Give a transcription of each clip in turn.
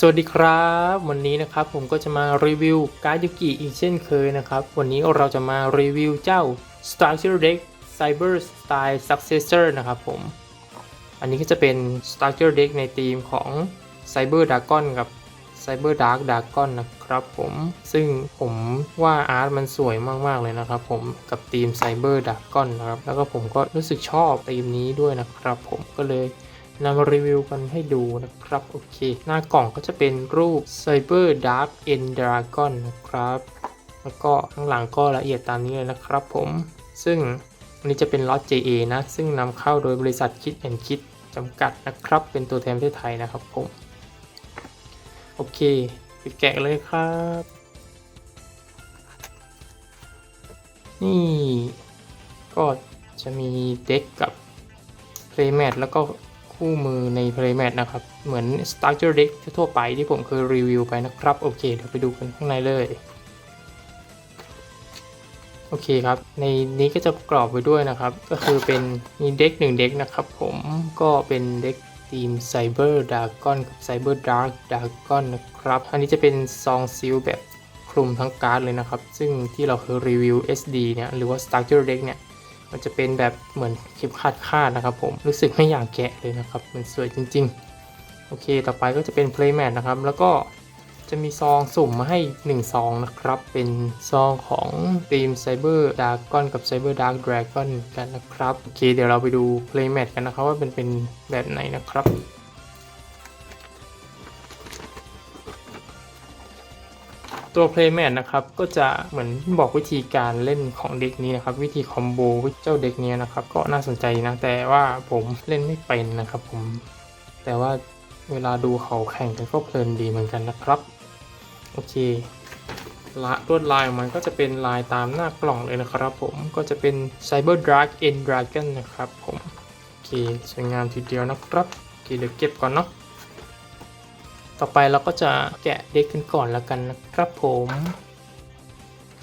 สวัสดีครับ วันนี้นะครับผมก็จะมารีวิวการ์ดยูกิอีกเช่นเคยนะครับ วันนี้เราจะมารีวิวเจ้า Structure Deck Cyber Style Successor นะครับผม อันนี้ก็จะเป็น Structure Deck ในธีมของ Cyber Dragon กับ Cyber Dark Dragon นะครับผมซึ่งผมว่าอาร์ตมันสวยมากๆเลยนะครับผมกับธีม Cyber Dragon นะครับแล้วก็ผมก็รู้สึกชอบธีมนี้ด้วยนะครับผมก็เลย นำมารีวิวกันให้ดูนะครับ โอเค หน้ากล่องก็จะเป็นรูป Cyber Dark End Dragon นะครับ แล้วก็ข้างหลังก็ละเอียดตามนี้เลยนะครับผม ซึ่งอันนี้จะเป็นล็อต JA นะ ซึ่งนำเข้าโดยบริษัทคิดแอนคิดจำกัดนะครับ เป็นตัวแทนประเทศไทยนะครับผม โอเคไปแกะเลยครับ นี่ก็จะมีเด็กกับ Playmat แล้วก็ คู่มือใน Playmat นะครับ เหมือน Structure Deck ทั่วไปที่ผมเคยรีวิวไปนะครับ โอเค เดี๋ยวไปดูกันข้างในเลย โอเคครับ ในนี้ก็จะประกอบไปด้วยนะครับ ก็คือเป็นมีเด็กหนึ่งเด็กนะครับผมก็เป็นเด็กทีม Cyber Dragon กับ Cyber Dark Dragon นะครับ อันนี้จะเป็นซองซิลแบบคลุมทั้งการ์ดเลยนะครับ ซึ่งที่เราเคยรีวิว SD เนี่ยหรือว่า Structure Deck เนี่ย มันจะเป็นแบบเหมือนเข็มขัดคาดนะครับ ผมรู้สึกไม่อยากแกะเลยนะครับ มันสวยจริง ๆ โอเค ต่อไปก็จะเป็น Playmat นะครับ แล้วก็จะมีซองสุ่มมาให้ 1 ซองนะครับ เป็นซองของทีม Cyber Dragon กับ Cyber Dark Dragon กันนะครับ โอเค เดี๋ยวเราไปดู Playmat กันนะครับว่าเป็นเป็นแบบไหนนะครับ ตัว Playmat นะครับก็จะเหมือนบอกวิธีการเล่นของเด็กนี้นะครับวิธีคอมโบเจ้าเด็กนี้นะครับก็น่าสนใจนะแต่ว่าผมเล่นไม่เป็นนะครับผมแต่ว่าเวลาดูเขาแข่งกันก็เพลินดีเหมือนกันนะครับโอเคละลวดลายของมันก็จะเป็นลายตามหน้ากล่องเลยนะครับผมก็จะเป็น Cyber Dark End Dragon นะครับผมโอเคสวยงามทีเดียวนะครับโอเคเดี๋ยวเก็บก่อนเนาะ ต่อไปเราก็จะแกะเด็กกันก่อนแล้วกันนะครับผม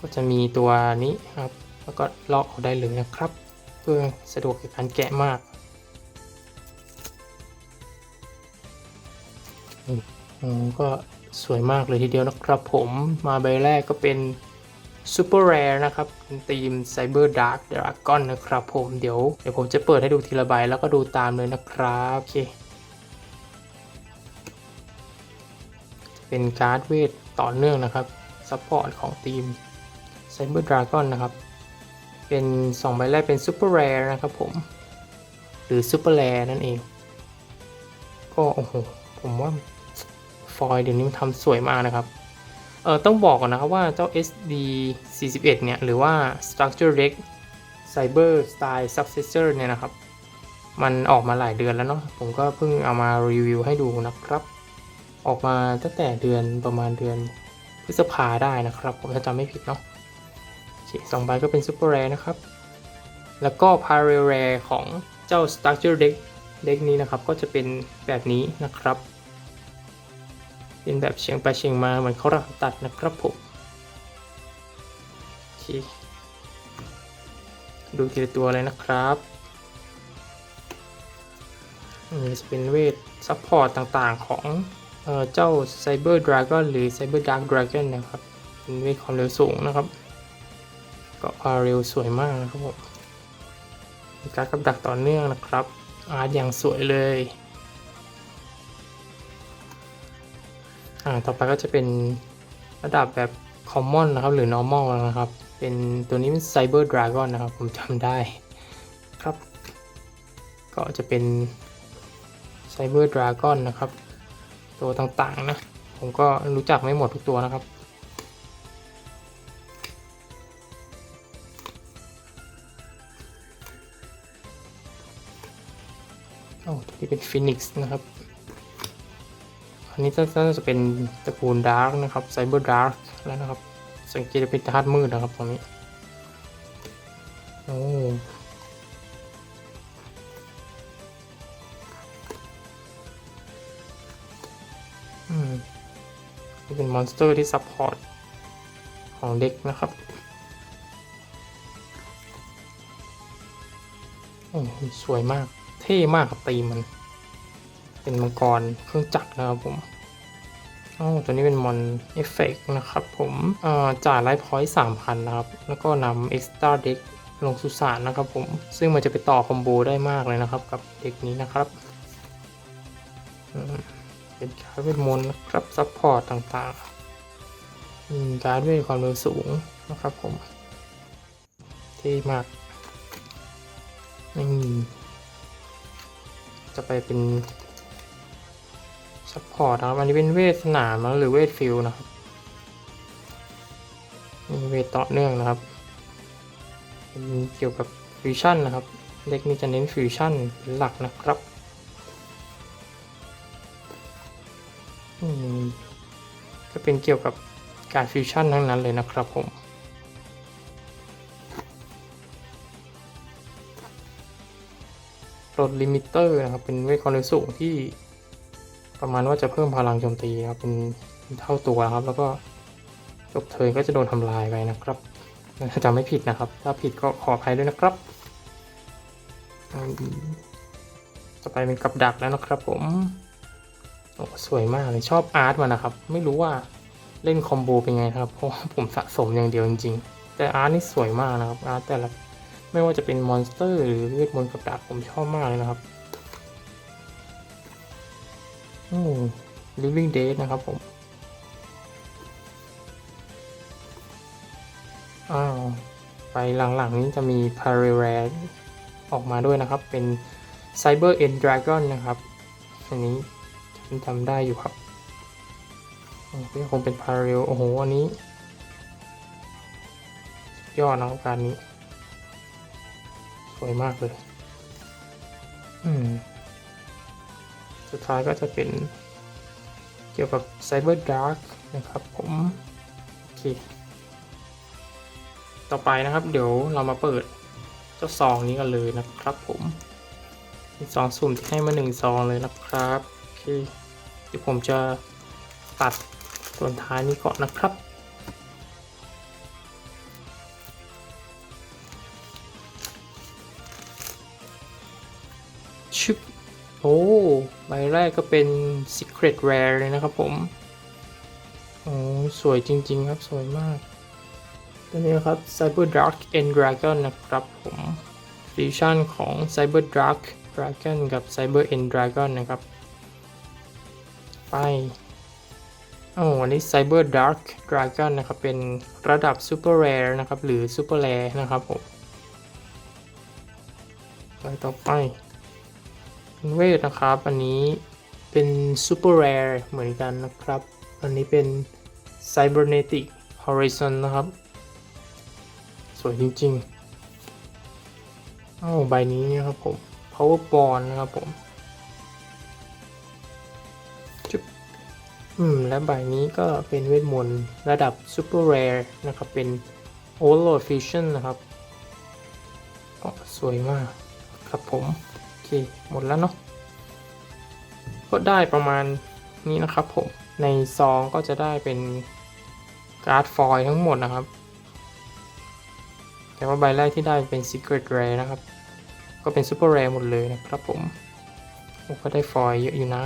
ก็จะมีตัวนี้ครับ แล้วก็ลอกออกได้เลยนะครับ เพื่อสะดวกในการแกะมากอืมก็สวยมากเลยทีเดียวนะครับผมมาใบแรกก็เป็น Super Rare นะครับเป็นทีม Cyber Dark Dragon นะครับผมเดี๋ยวเดี๋ยวผมจะเปิดให้ดูทีละใบแล้วก็ดูตามเลยนะครับ โอเค เป็นการ์ดเวทต่อเนื่องนะครับซัพพอร์ตของทีม Cyber Dragon นะครับ เป็น 2 ใบแรกเป็น Super Rare นะครับผม หรือ Super Rare นั่นเอง ก็โอ้โห ผมว่า ฟอยเดี๋ยวนี้มันทำสวยมากนะครับ เออต้องบอกก่อนนะครับว่าเจ้า SD 41เนี่ย หรือว่า Structure Deck Cyber Style Successor เนี่ยนะครับ มันออกมาหลายเดือนแล้วเนาะผมก็เพิ่งเอามารีวิวให้ดูนะครับ ออกมาตั้งแต่เดือนประมาณเดือนพฤษภาได้นะครับผมถ้าจำไม่ผิดเนาะโอเคสองใบก็เป็นซูเปอร์แรนะครับ แล้วก็พาเรลแรของเจ้า Structure Deck เด็กนี้นะครับก็จะเป็นแบบนี้นะครับ เป็นแบบเฉียงไปเฉียงมาเหมือนเขารักตัดนะครับผมโอเคดูทีละตัวเลยนะครับอันนี้จะเป็นเวทซัพพอร์ตต่างๆของ เจ้า Cyber Dragon หรือ Cyber Dark Dragon นะครับเป็นวทความเร็วสูงนะครับ ก็พามเร็วสวยมากนะครับผมมีการกับดักต่อเนื่องนะครับ อาร์ตอย่างสวยเลยอ่าต่อไปก็จะเป็นระดับแบบ Common นะครับหรือ Normal นะครับ เป็นตัวนี้เป็น Cyber Dragon นะครับ ผมจำได้ครับ ก็จะเป็น Cyber Dragon นะครับ ตัวต่างๆนะ ผมก็รู้จักไม่หมดทุกตัวนะครับ โอ้ตัวนี้เป็นฟินิกซ์นะครับ อันนี้น่าจะเป็นตระกูลดาร์กนะครับไซเบอร์ดาร์กแล้วนะครับ สังเกตจะเป็นธาตุมืดนะครับตรงนี้ โอ้ นี่เป็นมอนสเตอร์ที่ซัพพอร์ตของเด็กนะครับโอ้สวยมาก เท่มากครับตีมัน เป็นมังกรเครื่องจักรนะครับผมอ๋อตัวนี้เป็นมอนเอฟเฟกนะครับผมอ่อจ่ายไลฟ์พอยต์สามพันนะครับ แล้วก็นำเอ็กซ์ตร้าเด็กลงสุสานนะครับผม ซึ่งมันจะไปต่อคอมโบได้มากเลยนะครับกับเด็กนี้นะครับ เป็นการ์ดเวทมนต์นะครับซัพพอร์ตต่างๆการดเวทความเร็วสูงนะครับผมเท่มากนี่จะไปเป็นซัพพอร์ตนะครับอันนี้เป็นเวทสนามนะหรือเวทฟิลนะครับมีเวทต่อเนื่องนะครับเป็นเกี่ยวกับฟิวชั่นนะครับ เด็กนี้จะเน้นฟิวชั่นเป็นหลักนะครับ เป็นเกี่ยวกับการฟิวชั่นทั้งนั้นเลยนะครับผม ลดลิมิเตอร์นะครับ เป็นเวทความเร็วสูงที่ประมาณว่าจะเพิ่มพลังโจมตีครับเป็นเท่าตัวครับ แล้วก็จบเทิร์นก็จะโดนทำลายไปนะครับจำไม่ผิดนะครับ ถ้าผิดก็ขออภัยด้วยนะครับอืมต่อไปเป็นกับดักแล้วนะครับผม โอ้สวยมากเลยชอบอาร์ตมันนะครับ ไม่รู้ว่าเล่นคอมโบเป็นไงนะครับ เพราะว่าผมสะสมอย่างเดียวจริงๆ แต่อาร์ตนี่สวยมากนะครับ อาร์ตแต่ละไม่ว่าจะเป็นมอนสเตอร์หรือเวทมนต์กับดักผมชอบมากเลยนะครับโอืม Living Dead นะครับผม อ้าว ไปหลังๆนี้จะมี p a r a r a ออกมาด้วยนะครับ เป็น Cyber End Dragon นะครับ อันนี้ันจำได้อยู่ครับอันนี้คงเป็น p a r a l โอ้โหอันนี้ ยอดนะการนี้ สวยมากเลย อืม สุดท้ายก็จะเป็น เกี่ยวกับ Cyber Dark นะครับผม โอเค ต่อไปนะครับ เดี๋ยวเรามาเปิดเจ้าซองนี้กันเลยนะครับผมเป็นซองสุ่มที่ให้มาหนึ่งซองเลยนะครับ โอเค ดี๋ยวผมจะตัดส่วนท้ายนี้ก่อนนะครับ ชึบโอ้ใบแรกก็เป็น Secret Rare เลยนะครับผม โอ้สวยจริง ๆ ครับ สวยมาก ตัวนี้ครับ Cyber Dark End Dragon นะครับผมฟิวชั่นของ Cyber Dark Dragon กับ Cyber End Dragon นะครับ ไปโอ้วันนี้ Cyber Dark Dragon นะครับ เป็นระดับ Super Rare นะครับ หรือ Super Rare นะครับผมไปต่อไปเวทนะครับ อันนี้เป็น Super Rare เหมือนกันนะครับ อันนี้เป็น Cybernetic Horizon นะครับ สวยจริงๆอ้าวใบนี้นะครับผม Power Bond นะครับผม อืม และใบนี้ก็เป็นเวทมนต์ระดับ Super Rare นะครับ เป็น Overlord Fusion นะครับก็สวยมากครับผม โอเค หมดแล้วเนาะก็ได้ประมาณนี้นะครับผม ในซองก็จะได้เป็นการ์ดฟอยทั้งหมดนะครับ แต่ว่าใบแรกที่ได้เป็น Secret Rare นะครับ ก็เป็น Super Rare หมดเลยนะครับผมก็ได้ฟอยเยอะอยู่นะ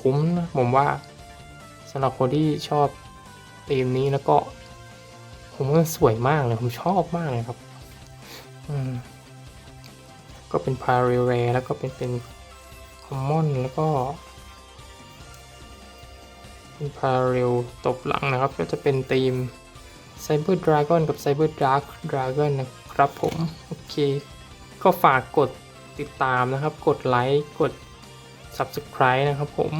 คุ้มนะ ผมว่า สำหรับคนที่ชอบธีมนี้แล้วก็ ผมว่าสวยมากเลย ผมชอบมากเลยครับ อืม ก็เป็น p a r a r a แล้วก็เป็นเป็น Common แล้วก็ เป็น p a r a l ตบหลังนะครับ ก็จะเป็นธีม Cyber Dragon กับ Cyber Dark Dragon นะครับผม โอเค ก็ฝากกดติดตามนะครับ กดไลค์ กด Subscribe นะครับผม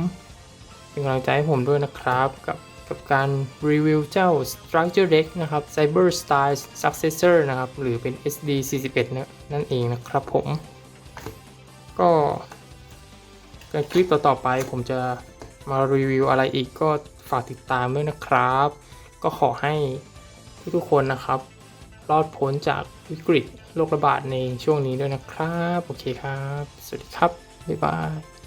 เป็นกำลังใจให้ผมด้วยนะครับ กับกับการรีวิวเจ้า Structure Deck นะครับ Cyber Style Successor นะครับ หรือเป็น SD 41นะนั่นเองนะครับผม ก็ในคลิปต่อๆไปผมจะมารีวิวอะไรอีกก็ฝากติดตามด้วยนะครับ ก็ขอให้ทุกๆคนนะครับ รอดพ้นจากวิกฤตโรคระบาดในช่วงนี้ด้วยนะครับ โอเคครับ สวัสดีครับ บ๊ายบาย